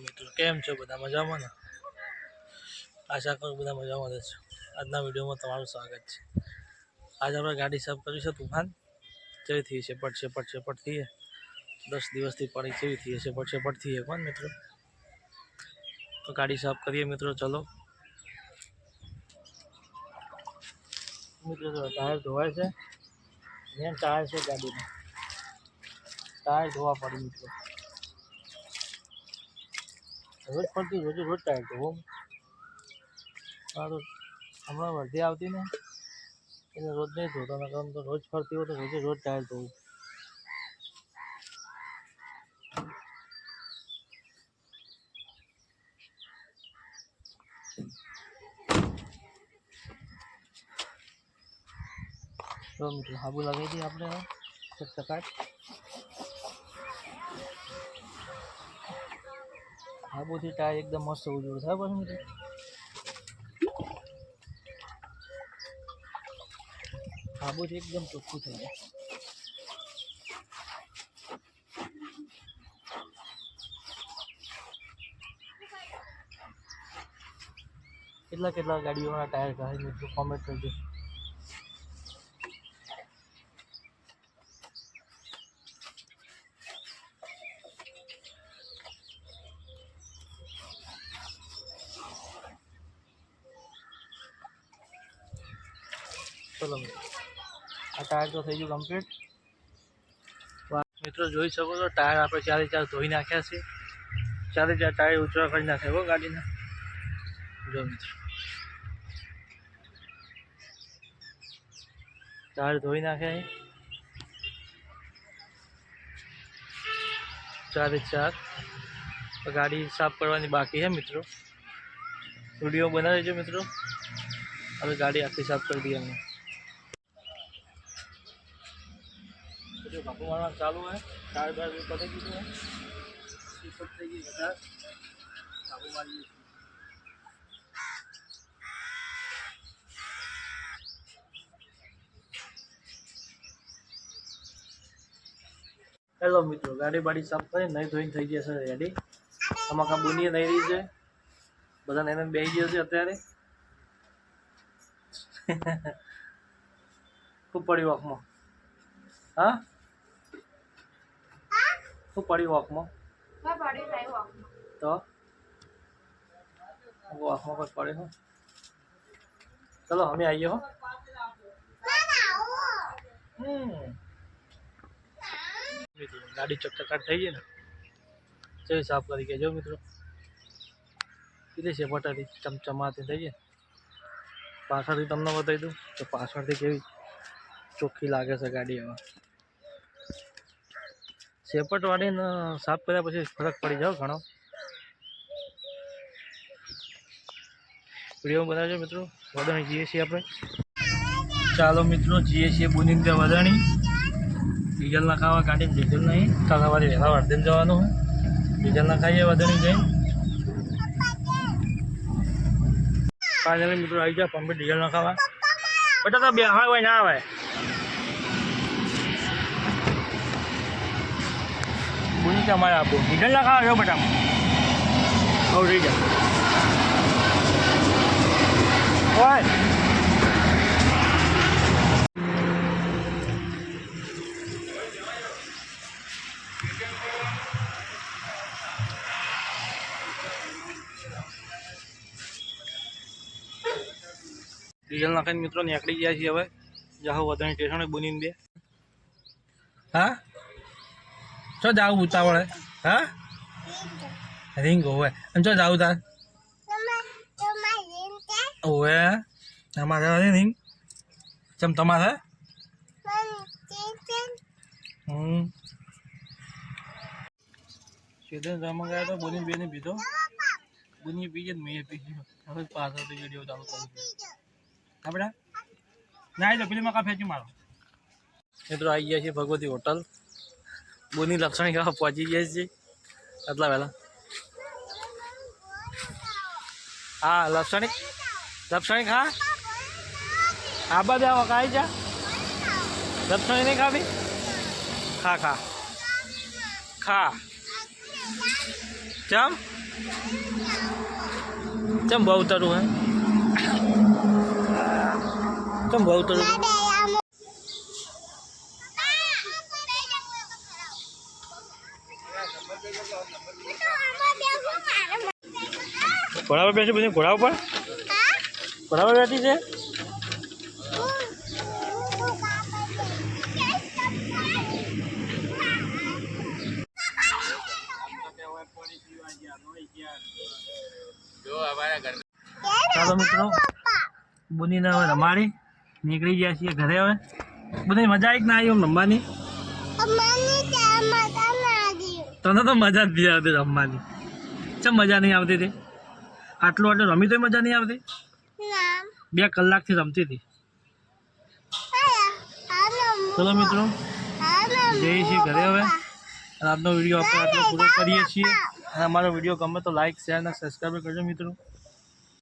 મિત્રો કેમ છો બધા મજામાં ને આશા કરું બધા મજામાં જ છો આજના વિડીયોમાં તમારું સ્વાગત છે આજે આપણે ગાડી સાફ કરી છે તુફાન જેવી થઈ છે પટ છેપટ છેપટ થઈએ દસ દિવસથી પડી જેવી થઈ છે પટ છેપટ થઈએ પણ મિત્રો તો ગાડી સાફ કરીએ મિત્રો ચલો મિત્રો ટાયર ધોવાય છે મેન ટાયર છે ગાડીમાં ટાયર ધોવા પડે મિત્રો રોજ ફરતી રોજ રોજ ટાઈમ તો હોમ તો હમણાં વર્ધી આવતી ને એટલે રોજ નહીં ધોતો ને કામ તો રોજ ફરતી હોય તો રોજે રોજ ટાયર ધોવું તો મિત્રો હાબુ લગાવી દઈએ આપણે ચકચકાટ आबू थी टाई एकदम मस्त उजूर था बस मित्र आबू थी एकदम चोखू थी गया કેટલા કેટલા ગાડીઓના ટાયર કહે મિત્રો કોમેન્ટ કરજો તો ટાયર તો થઈ ગયો કમ્પલેટ મિત્રો જોઈ શકો તો ટાયર આપણે ચારે ચાર ધોઈ નાખ્યા છે ચારે ચાર タイヤ ઉચવા કરી નાખ્યા છે હો ગાડીના જો મિત્રો ચારે ધોઈ નાખ્યા છે ચારે ચાર ગાડી સાફ કરવાની બાકી છે મિત્રો વિડિયો બના રેજો મિત્રો અમે ગાડી આખી સાફ કરી દઈએ जो बापू मारना चालू है चार बार भी पता की है हेलो मित्रों गाड़ी बाड़ी साफ कर नही धोई थी गई है रेडी आम आखा नही रही है बदा ने बे गए अत्यारे खूब पड़ी वक हाँ तो पढ़ी वॉक मो मैं पढ़ी नहीं वॉक मो तो वॉक मो कुछ पढ़ी हो चलो हमें आइए हो गाड़ी चक्कर काट रही है ना चलिए साफ करके जाओ मित्रों कितने से बटा दी चमचमाते थे ये पासवर्ड बताई दू तो पासवर्ड थी चोखी लगे गाड़ी में ચેપટ વાળીને સાફ કર્યા પછી ફરક પડી જાવ ઘણો વિડીયો બનાવજો મિત્રો વદાણી જઈએ આપણે ચાલો મિત્રો જઈએ બુની ત્યાં વદાણી ડીઝલ ના ખાવા કાઢીને ડીઝલ નહીં કાલ વાળી વહેલા વાળદેન જવાનું હોય ડીઝલ ના ખાઈએ વદાણી જઈને ફાઇનલી મિત્રો આવી જાવ પંપે ડીઝલ ના ખાવા બટા તો બે હોય ના આવે પૂરી તમારે આપો હિડલ ના ખાવા જો બેટા આવું રહી જા ડીઝલ નાખીને મિત્રો નીકળી ગયા છીએ હવે જાહો વધારે સ્ટેશને બુનીને બે હા જો જાવું ઉતાવળે હા રિંગ હોવે અને જો જાવું તાર હોવે તમારે રિંગ ચમ તમારે હમ ચેતન ગયા તો બોની બેને પીધો બોની પીજે મેં પીધો હવે પાછળ તો વિડીયો ચાલુ કરું હા બેટા ના તો પેલી માં કા ફેંચી મારો મિત્રો આવી ગયા છે ભગવતી હોટલ बोनी लक्ष्मण का पहुंची गई जी अतला वाला हाँ लक्ष्मण लक्ष्मण हाँ। खा आप जा वकाई नहीं खा भी खा खा खा चम चम बहुत तरु है चम बहुत तरु ઘોડા પર બેસી બધી ઘોડા ઉપર ઘોડા પર બેઠી છે ચાલો મિત્રો બુનીને હવે રમાડી નીકળી ગયા છીએ ઘરે હવે બધી મજા આવી ના આવી રમવાની તને તો મજા જ આવતી રમવાની ચમ મજા નહીં આવતી હતી આટલું આટલું રમી તો મજા નહીં આવતી બે કલાકથી રમતી હતી ચલો મિત્રો જઈએ છીએ ઘરે હવે આજનો વિડીયો આપણે આટલો પૂરો કરીએ છીએ અને અમારો વિડીયો ગમે તો લાઈક શેર અને સબસ્ક્રાઈબ કરજો મિત્રો